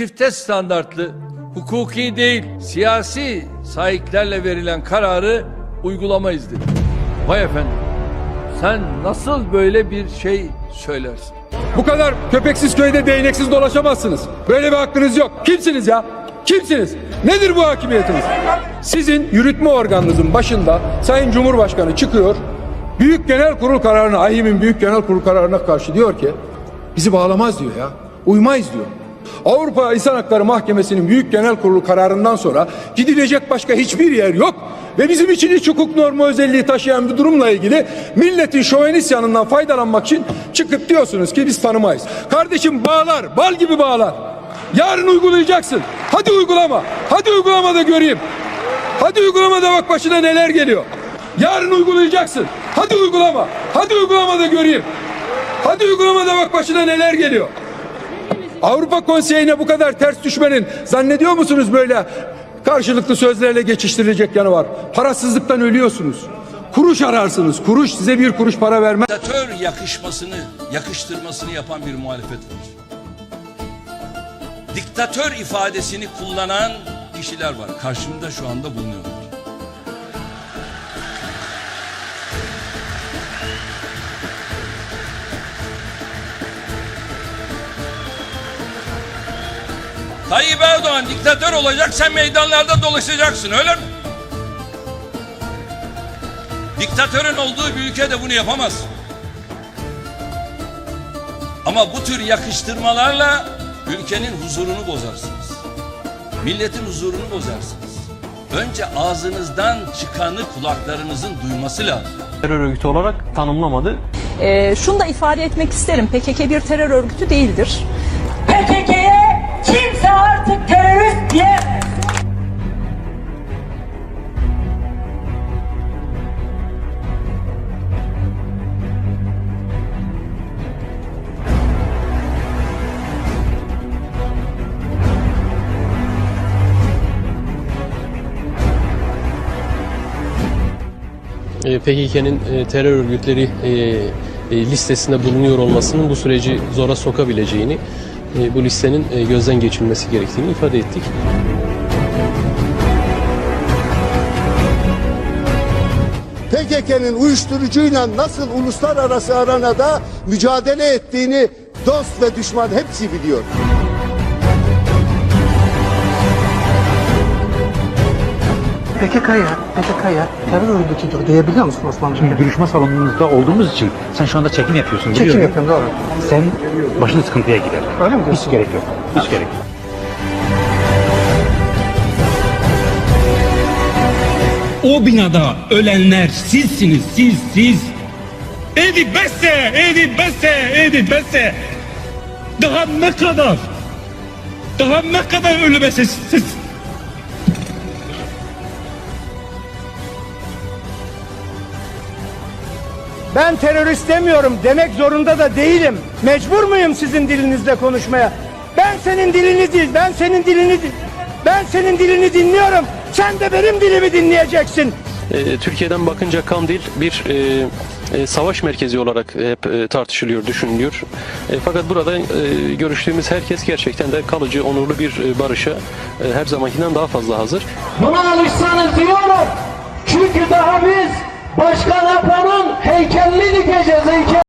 çifte standartlı, hukuki değil, siyasi sahiplerle verilen kararı uygulamayız dedi. Vay efendim, sen nasıl böyle bir şey söylersin? Bu kadar köpeksiz köyde değneksiz dolaşamazsınız. Böyle bir hakkınız yok. Kimsiniz ya? Kimsiniz? Nedir bu hakimiyetiniz? Sizin yürütme organınızın başında Sayın Cumhurbaşkanı çıkıyor. Büyük Genel Kurul kararına, AYİM'in Büyük Genel Kurul kararına karşı diyor ki bizi bağlamaz diyor ya. Uymayız diyor. Avrupa İnsan Hakları Mahkemesi'nin Büyük Genel Kurulu kararından sonra gidilecek başka hiçbir yer yok. Ve bizim için iç hukuk normu özelliği taşıyan bir durumla ilgili milletin şovenist yanından faydalanmak için çıkıp diyorsunuz ki biz tanımayız. Kardeşim bağlar, bal gibi bağlar. Yarın uygulayacaksın. Hadi uygulama. Hadi uygulama da göreyim. Hadi uygulamada bak başına neler geliyor. Yarın uygulayacaksın. Hadi uygulama. Hadi uygulamada göreyim. Hadi uygulamada bak başına neler geliyor. Avrupa Konseyi'ne bu kadar ters düşmenin zannediyor musunuz böyle karşılıklı sözlerle geçiştirilecek yanı var. Parasızlıktan ölüyorsunuz. Kuruş ararsınız. Kuruş size bir kuruş para vermez. Diktatör yakışmasını, yakıştırmasını yapan bir muhalefet var. Diktatör ifadesini kullanan kişiler var. Karşımda şu anda bulunuyorlar. Tayyip Erdoğan diktatör olacak sen meydanlarda dolaşacaksın öyle mi? Diktatörün olduğu bir ülkede bunu yapamaz. Ama bu tür yakıştırmalarla ülkenin huzurunu bozarsınız. Milletin huzurunu bozarsınız. Önce ağzınızdan çıkanı kulaklarınızın duyması lazım. terör örgütü olarak tanımlamadı. Ee, şunu da ifade etmek isterim. PKK bir terör örgütü değildir. E, PKK'nın e, terör örgütleri e, e, listesinde bulunuyor olmasının bu süreci zora sokabileceğini, e, bu listenin gözden geçirilmesi gerektiğini ifade ettik. PKK'nın uyuşturucuyla nasıl uluslararası aranada mücadele ettiğini dost ve düşman hepsi biliyor. PKK'ya, PKK'ya terör örgütüdür diyebiliyor musun Osman Bey? Duruşma salonunuzda olduğumuz için sen şu anda çekim yapıyorsun. Çekim biliyorum. yapıyorum doğru. Sen başın sıkıntıya girer. Öyle mi Hiç diyorsun? gerek yok. Hiç gerek yok. O binada ölenler sizsiniz, siz, siz. Edi beste, edi beste, edi beste. Daha ne kadar? Daha ne kadar ölüme siz, siz? Ben terörist demiyorum demek zorunda da değilim. Mecbur muyum sizin dilinizle konuşmaya? Ben senin dilini değil, ben senin dilini. Ben senin dilini dinliyorum. Sen de benim dilimi dinleyeceksin. E, Türkiye'den bakınca Kandil bir e, e, savaş merkezi olarak hep e, tartışılıyor, düşünülüyor. E, fakat burada e, görüştüğümüz herkes gerçekten de kalıcı, onurlu bir e, barışa e, her zamankinden daha fazla hazır. Buna alışsanız diyorum. Çünkü daha biz başkan Erdoğan'ı 50 gecesi 2